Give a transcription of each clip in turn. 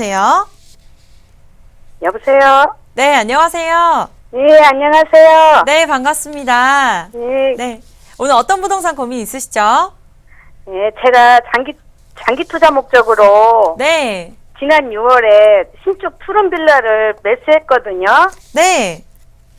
여보세요? 여보세요? 네, 안녕하세요. 예, 안녕하세요. 네, 반갑습니다. 예, 네. 오늘 어떤 부동산 고민 있으시죠? 예, 제가 장기, 장기 투자 목적으로 네. 지난 6월에 신축 푸른 빌라를 매수했거든요. 네.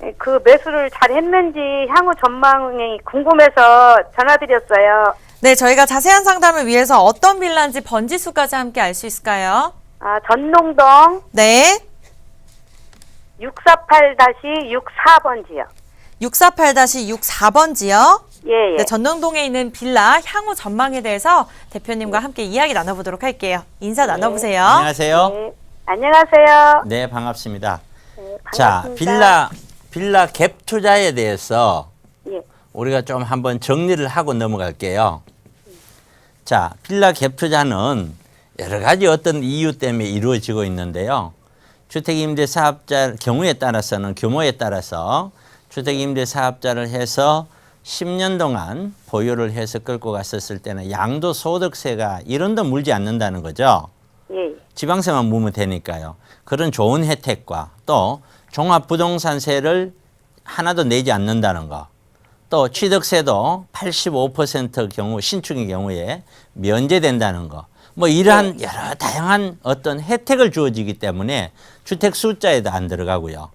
예, 그 매수를 잘 했는지 향후 전망이 궁금해서 전화드렸어요. 네, 저희가 자세한 상담을 위해서 어떤 빌라인지 번지수까지 함께 알 수 있을까요? 아, 전농동 네. 648-64번지요. 648-64번지요. 예, 예. 네, 전동동에 있는 빌라 향후 전망에 대해서 대표님과 함께 이야기 나눠보도록 할게요. 인사 나눠보세요. 안녕하세요. 예, 안녕하세요. 네, 반갑습니다. 예, 자, 반갑습니다. 빌라 빌라 갭 투자에 대해서 예, 우리가 좀 한번 정리를 하고 넘어갈게요. 자, 빌라 갭 투자는 여러 가지 어떤 이유 때문에 이루어지고 있는데요. 주택임대 사업자 경우에 따라서는 규모에 따라서 주택임대 사업자를 해서 10년 동안 보유를 해서 끌고 갔었을 때는 양도 소득세가 1원도 물지 않는다는 거죠. 예, 예. 지방세만 물면 되니까요. 그런 좋은 혜택과 또 종합부동산세를 하나도 내지 않는다는 거. 또 취득세도 85% 경우 신축의 경우에 면제된다는 거. 뭐 이러한 여러 다양한 어떤 혜택을 주어지기 때문에 주택 숫자에도 안 들어가고요.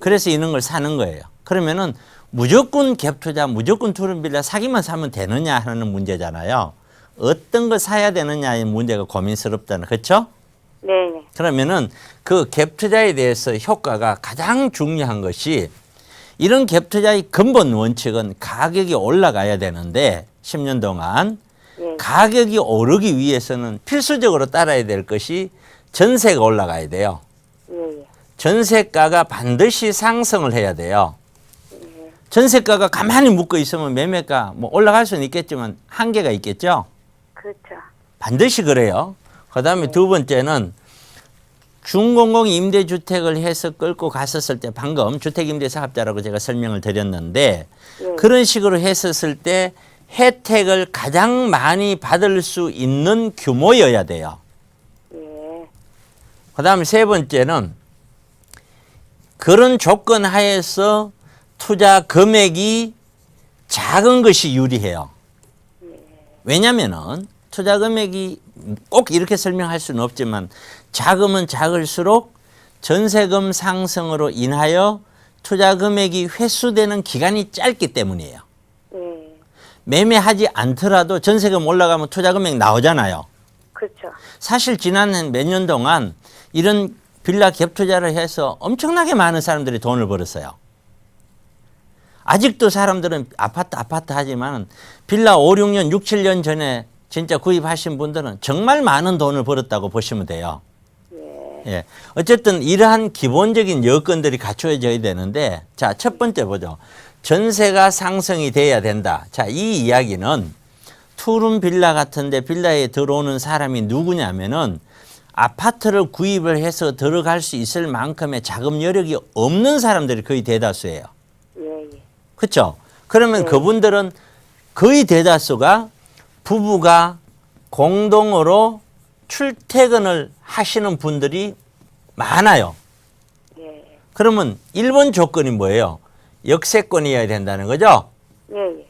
그래서 이런 걸 사는 거예요. 그러면은 무조건 갭 투자, 무조건 투룸 빌라 사기만 사면 되느냐 하는 문제잖아요. 어떤 걸 사야 되느냐의 문제가 고민스럽다는 그렇죠? 네, 네. 그러면은 그 갭 투자에 대해서 효과가 가장 중요한 것이 이런 갭 투자의 근본 원칙은 가격이 올라가야 되는데 10년 동안 예, 가격이 오르기 위해서는 필수적으로 따라야 될 것이 전세가 올라가야 돼요. 예, 예. 전세가가 반드시 상승을 해야 돼요. 전세가가 가만히 묶어 있으면 매매가 뭐 올라갈 수는 있겠지만 한계가 있겠죠. 그렇죠. 반드시 그래요. 그 다음에 두 번째는 중공공 임대주택을 해서 끌고 갔었을 때 방금 주택임대사업자라고 제가 설명을 드렸는데 예. 그런 식으로 했었을 때 혜택을 가장 많이 받을 수 있는 규모여야 돼요. 예, 그 다음에 세 번째는 그런 조건 하에서 투자 금액이 작은 것이 유리해요. 왜냐면은 투자 금액이 꼭 이렇게 설명할 수는 없지만 작으면 작을수록 전세금 상승으로 인하여 투자 금액이 회수되는 기간이 짧기 때문이에요. 예. 매매하지 않더라도 전세금 올라가면 투자 금액 나오잖아요. 그렇죠. 사실 지난 몇 년 동안 이런 빌라 갭 투자를 해서 엄청나게 많은 사람들이 돈을 벌었어요. 아직도 사람들은 아파트 아파트 하지만 빌라 5, 6년, 6, 7년 전에 진짜 구입하신 분들은 정말 많은 돈을 벌었다고 보시면 돼요. 예. 어쨌든 이러한 기본적인 여건들이 갖춰져야 되는데 자, 첫 번째 보죠. 전세가 상승이 돼야 된다. 자, 이 이야기는 투룸 빌라 같은데 빌라에 들어오는 사람이 누구냐면은 아파트를 구입을 해서 들어갈 수 있을 만큼의 자금 여력이 없는 사람들이 거의 대다수예요. 예, 예. 그렇죠? 그러면 그분들은 거의 대다수가 부부가 공동으로 출퇴근을 하시는 분들이 많아요. 예, 그러면 1번 조건이 뭐예요? 역세권이어야 된다는 거죠? 예, 예.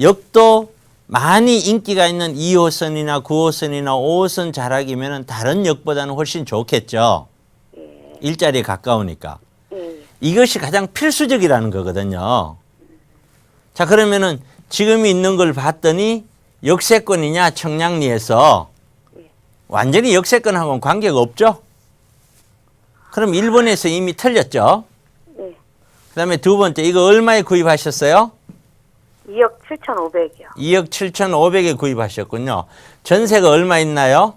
역도 많이 인기가 있는 2호선이나 9호선이나 5호선 자락이면 다른 역보다는 훨씬 좋겠죠. 일자리에 가까우니까. 예, 이것이 가장 필수적이라는 거거든요. 자, 그러면은 지금 있는 걸 봤더니 역세권이냐 청량리에서 완전히 역세권하고는 관계가 없죠? 그럼 일본에서 이미 틀렸죠? 예. 그 다음에 두 번째, 이거 얼마에 구입하셨어요? 2억 7,500이요. 2억 7,500에 구입하셨군요. 전세가 얼마 있나요?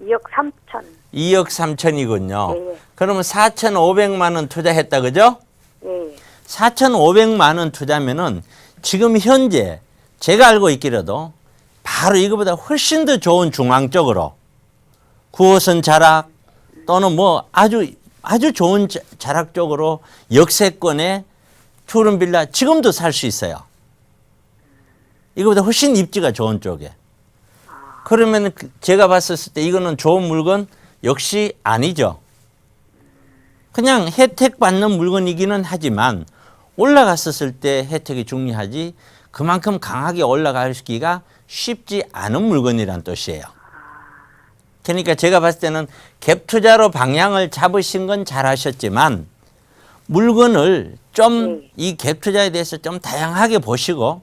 2억 3천. 2억 3천이군요. 예, 예. 그러면 4,500만 원 투자했다, 그죠? 예, 예. 4,500만 원 투자면은 지금 현재 제가 알고 있기라도 바로 이거보다 훨씬 더 좋은 중앙 쪽으로 9호선 자락 또는 뭐 아주 아주 좋은 자- 자락 쪽으로 역세권에 투룸 빌라 지금도 살 수 있어요. 이거보다 훨씬 입지가 좋은 쪽에. 그러면 그 제가 봤었을 때 이거는 좋은 물건 역시 아니죠. 그냥 혜택 받는 물건이기는 하지만 올라갔었을 때 혜택이 중요하지 그만큼 강하게 올라가기가 쉽지 않은 물건이란 뜻이에요. 그러니까 제가 봤을 때는 갭 투자로 방향을 잡으신 건 잘하셨지만 물건을 좀 이 갭 투자에 대해서 좀 다양하게 보시고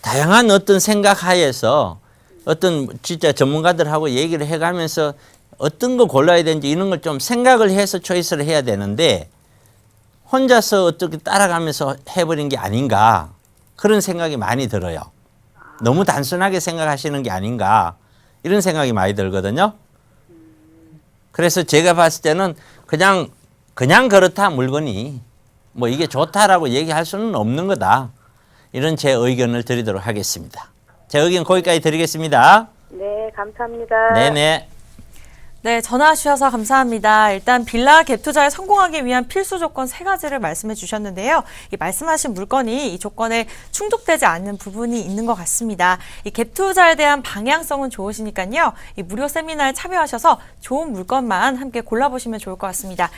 다양한 어떤 생각 하에서 어떤 진짜 전문가들하고 얘기를 해가면서 어떤 거 골라야 되는지 이런 걸 좀 생각을 해서 초이스를 해야 되는데 혼자서 어떻게 따라가면서 해버린 게 아닌가 그런 생각이 많이 들어요. 너무 단순하게 생각하시는 게 아닌가 이런 생각이 많이 들거든요. 그래서 제가 봤을 때는 그냥 그냥 그렇다 물건이 뭐 이게 좋다라고 얘기할 수는 없는 거다. 이런 제 의견을 드리도록 하겠습니다. 제 의견 거기까지 드리겠습니다. 네, 감사합니다. 네네. 네, 전화 주셔서 감사합니다. 일단 빌라 갭 투자에 성공하기 위한 필수 조건 세 가지를 말씀해 주셨는데요. 이 말씀하신 물건이 이 조건에 충족되지 않는 부분이 있는 것 같습니다. 이 갭 투자에 대한 방향성은 좋으시니까요. 이 무료 세미나에 참여하셔서 좋은 물건만 함께 골라보시면 좋을 것 같습니다.